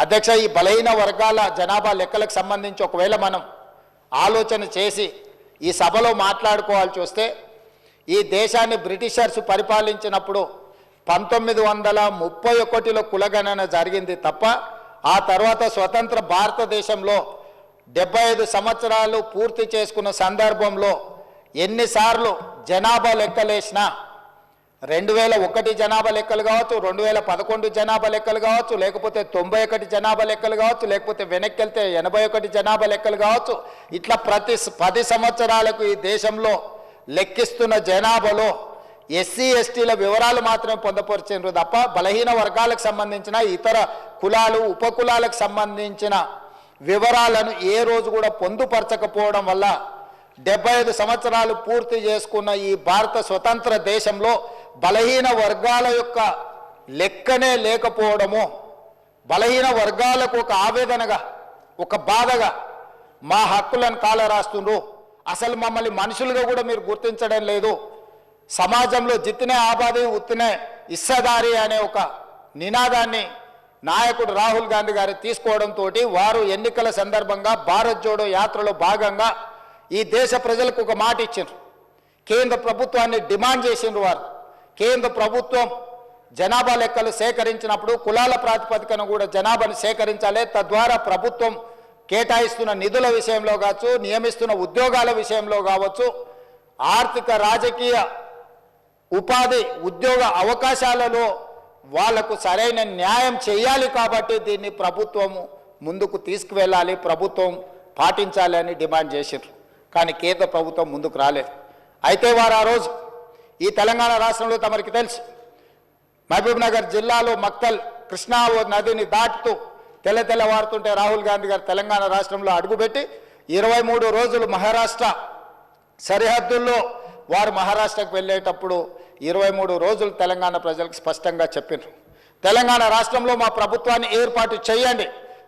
అధ్యక్ష ఈ బలహీన వర్గాల జనాభా లెక్కలకు సంబంధించి ఒకవేళ మనం ఆలోచన చేసి ఈ సభలో మాట్లాడుకోవాల్సి వస్తే ఈ దేశాన్ని బ్రిటిషర్స్ పరిపాలించినప్పుడు పంతొమ్మిది వందల ముప్పై ఒకటిలో కులగణన జరిగింది తప్ప ఆ తర్వాత స్వతంత్ర భారతదేశంలో డెబ్బై ఐదు సంవత్సరాలు పూర్తి చేసుకున్న సందర్భంలో ఎన్నిసార్లు జనాభా లెక్కలేసినా రెండు వేల ఒకటి జనాభా లెక్కలు కావచ్చు రెండు వేల పదకొండు జనాభా లెక్కలు కావచ్చు లేకపోతే తొంభై ఒకటి జనాభా లెక్కలు కావచ్చు లేకపోతే వెనక్కి వెళ్తే ఎనభై ఒకటి జనాభా లెక్కలు కావచ్చు. ఇట్లా ప్రతి పది సంవత్సరాలకు ఈ దేశంలో లెక్కిస్తున్న జనాభాలో ఎస్సీ ఎస్టీల వివరాలు మాత్రమే పొందపరిచినారు తప్ప బలహీన వర్గాలకు సంబంధించిన ఇతర కులాలు ఉపకులాలకు సంబంధించిన వివరాలను ఏ రోజు కూడా పొందుపరచకపోవడం వల్ల డెబ్బై ఐదు సంవత్సరాలు పూర్తి చేసుకున్న ఈ భారత స్వతంత్ర దేశంలో బలహీన వర్గాల యొక్క లెక్కనే లేకపోవడము బలహీన వర్గాలకు ఒక ఆవేదనగా ఒక బాధగా మా హక్కులను కాల రాస్తుండ్రు అసలు మమ్మల్ని మనుషులుగా కూడా మీరు గుర్తించడం లేదు. సమాజంలో జిత్తినే ఆబాది ఉత్తినే ఇస్సదారి అనే ఒక నినాదాన్ని నాయకుడు రాహుల్ గాంధీ గారు తీసుకోవడంతో వారు ఎన్నికల సందర్భంగా భారత్ జోడో యాత్రలో భాగంగా ఈ దేశ ప్రజలకు ఒక మాట ఇచ్చిండ్రు. కేంద్ర ప్రభుత్వాన్ని డిమాండ్ చేసిండ్రు వారు. కేంద్ర ప్రభుత్వం జనాభా లెక్కలు సేకరించినప్పుడు కులాల ప్రాతిపదికన కూడా జనాభాను సేకరించాలి. తద్వారా ప్రభుత్వం కేటాయిస్తున్న నిధుల విషయంలో కావచ్చు నియమిస్తున్న ఉద్యోగాల విషయంలో కావచ్చు ఆర్థిక రాజకీయ ఉపాధి ఉద్యోగ అవకాశాలలో వాళ్ళకు సరైన న్యాయం చేయాలి కాబట్టి దీన్ని ప్రభుత్వము ముందుకు తీసుకువెళ్ళాలి ప్రభుత్వం పాటించాలి అని డిమాండ్ చేసారు కానీ కేంద్ర ప్రభుత్వం ముందుకు రాలేదు. అయితే వారు ఆ రోజు ఈ తెలంగాణ రాష్ట్రంలో తమరికి తెలుసు. మహబూబ్నగర్ జిల్లాలో మక్తల్ కృష్ణా నదిని దాటుతూ తెల్ల తెల్లవారుతుంటే రాహుల్ గాంధీ గారు తెలంగాణ రాష్ట్రంలో అడుగుపెట్టి ఇరవై మూడు రోజులు మహారాష్ట్ర సరిహద్దుల్లో వారు మహారాష్ట్రకు వెళ్ళేటప్పుడు ఇరవై మూడు రోజులు తెలంగాణ ప్రజలకు స్పష్టంగా చెప్పినారు. తెలంగాణ రాష్ట్రంలో మా ప్రభుత్వాన్ని ఏర్పాటు చేయండి.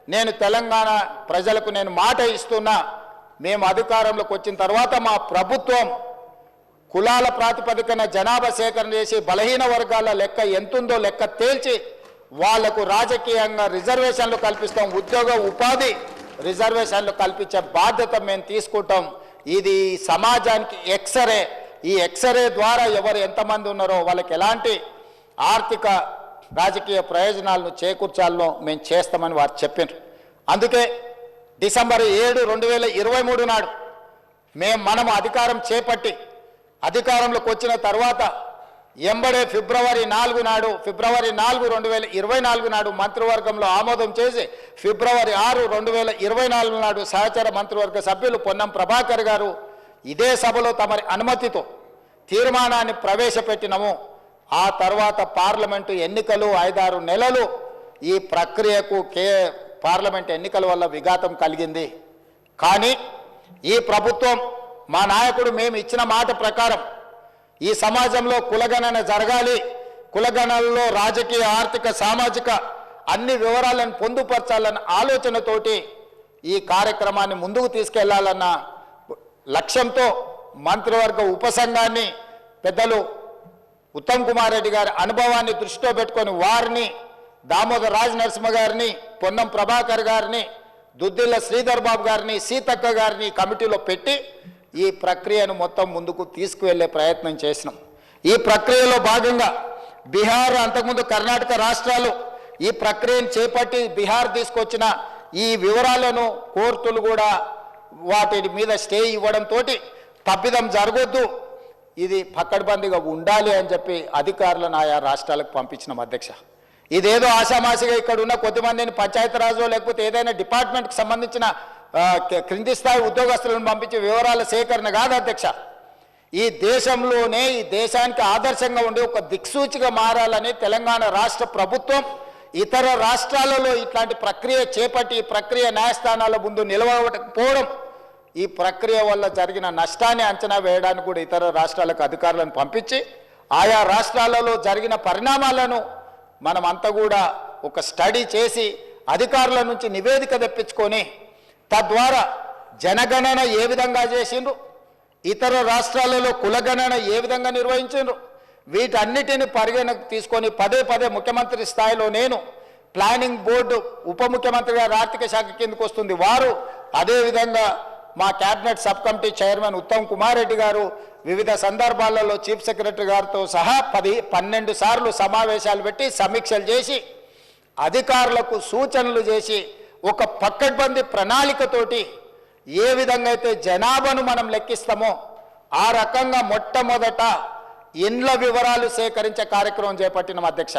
నేను తెలంగాణ ప్రజలకు నేను మాట ఇస్తున్నా. మేము అధికారంలోకి వచ్చిన తర్వాత మా ప్రభుత్వం కులాల ప్రాతిపదికన జనాభా సేకరణ చేసి బలహీన వర్గాల లెక్క ఎంతుందో లెక్క తేల్చి వాళ్ళకు రాజకీయంగా రిజర్వేషన్లు కల్పిస్తాం. ఉద్యోగ ఉపాధి రిజర్వేషన్లు కల్పించే బాధ్యత మేము తీసుకుంటాం. ఇది సమాజానికి ఎక్సరే. ఈ ఎక్సరే ద్వారా ఎవరు ఎంతమంది ఉన్నారో వాళ్ళకి ఎలాంటి ఆర్థిక రాజకీయ ప్రయోజనాలను చేకూర్చాలో మేము చేస్తామని వారు చెప్పారు అందుకే డిసెంబర్ ఏడు రెండు వేల ఇరవై మూడు నాడు మేము మనము అధికారం చేపట్టి అధికారంలోకి వచ్చిన తర్వాత ఎంబడే ఫిబ్రవరి నాలుగు నాడు ఫిబ్రవరి నాలుగు రెండు వేల ఇరవై నాలుగు నాడు మంత్రివర్గంలో ఆమోదం చేసి ఫిబ్రవరి ఆరు రెండు వేల ఇరవై నాలుగు నాడు సహచర మంత్రివర్గ సభ్యులు పొన్నం ప్రభాకర్ గారు ఇదే సభలో తమరి అనుమతితో తీర్మానాన్ని ప్రవేశపెట్టినము. ఆ తర్వాత పార్లమెంటు ఎన్నికలు ఐదారు నెలలు. ఈ ప్రక్రియకు కే పార్లమెంట్ ఎన్నికల వల్ల విఘాతం కలిగింది. కానీ ఈ ప్రభుత్వం మా నాయకుడు మేము ఇచ్చిన మాట ప్రకారం ఈ సమాజంలో కులగణన జరగాలి. కులగణనలో రాజకీయ ఆర్థిక సామాజిక అన్ని వివరాలను పొందుపరచాలన్న ఆలోచనతోటి ఈ కార్యక్రమాన్ని ముందుకు తీసుకెళ్ళాలన్న లక్ష్యంతో మంత్రివర్గ ఉపసంఘాన్ని పెద్దలు ఉత్తమ్ కుమార్ రెడ్డి గారి అనుభవాన్ని దృష్టిలో పెట్టుకొని వారిని దామోదర్ రాజ్ నరసింహ గారిని పొన్నం ప్రభాకర్ గారిని దుద్దిల్ల శ్రీధర్ బాబు గారిని సీతక్క గారిని కమిటీలో పెట్టి ఈ ప్రక్రియను మొత్తం ముందుకు తీసుకువెళ్ళే ప్రయత్నం చేసినాం. ఈ ప్రక్రియలో భాగంగా బీహార్ అంతకుముందు కర్ణాటక రాష్ట్రాలు ఈ ప్రక్రియను చేపట్టి బీహార్ తీసుకొచ్చిన ఈ వివరాలను కోర్టులు కూడా వాటి మీద స్టే ఇవ్వడంతో తప్పిదం జరగొద్దు. ఇది పక్కడబందిగా ఉండాలి అని చెప్పి అధికారులను ఆయా రాష్ట్రాలకు పంపించిన అధ్యక్ష. ఇదేదో ఆషామాషిగా ఇక్కడ ఉన్న కొద్దిమందిని పంచాయతీరాజు లేకపోతే ఏదైనా డిపార్ట్మెంట్కి సంబంధించిన క్రింది స్థాయి ఉద్యోగస్తులను పంపించే వివరాల సేకరణ కాదు అధ్యక్ష. ఈ దేశంలోనే ఈ దేశానికి ఆదర్శంగా ఉండే ఒక దిక్సూచిగా మారాలని తెలంగాణ రాష్ట్ర ప్రభుత్వం ఇతర రాష్ట్రాలలో ఇట్లాంటి ప్రక్రియ చేపట్టి ఈ ప్రక్రియ న్యాయస్థానాల ముందు నిలవకపోవడం ఈ ప్రక్రియ వల్ల జరిగిన నష్టాన్ని అంచనా వేయడానికి కూడా ఇతర రాష్ట్రాలకు అధికారులను పంపించి ఆయా రాష్ట్రాలలో జరిగిన పరిణామాలను మనం అంతా కూడా ఒక స్టడీ చేసి అధికారుల నుంచి నివేదిక తెప్పించుకొని తద్వారా జనగణన ఏ విధంగా చేసిండ్రు? ఇతర రాష్ట్రాలలో కులగణన ఏ విధంగా నిర్వహించిండ్రు? వీటన్నిటిని పరిగణకు తీసుకొని పదే పదే ముఖ్యమంత్రి స్థాయిలో నేను ప్లానింగ్ బోర్డు ఉప ముఖ్యమంత్రి గారు ఆర్థిక శాఖ కిందకు వస్తుంది. వారు అదేవిధంగా మా cabinet sub committee chairman Uttam Kumar Reddy garu వివిధ సందర్భాలలో చీఫ్ సెక్రటరీ గారితో సహా పది పన్నెండు సార్లు సమావేశాలు పెట్టి సమీక్షలు చేసి అధికారులకు సూచనలు చేసి ఒక పక్కడ్బందీ ప్రణాళికతోటి ఏ విధంగా అయితే జనాభాను మనం లెక్కిస్తామో ఆ రకంగా మొట్టమొదట ఇండ్ల వివరాలు సేకరించే కార్యక్రమం చేపట్టిన అధ్యక్ష.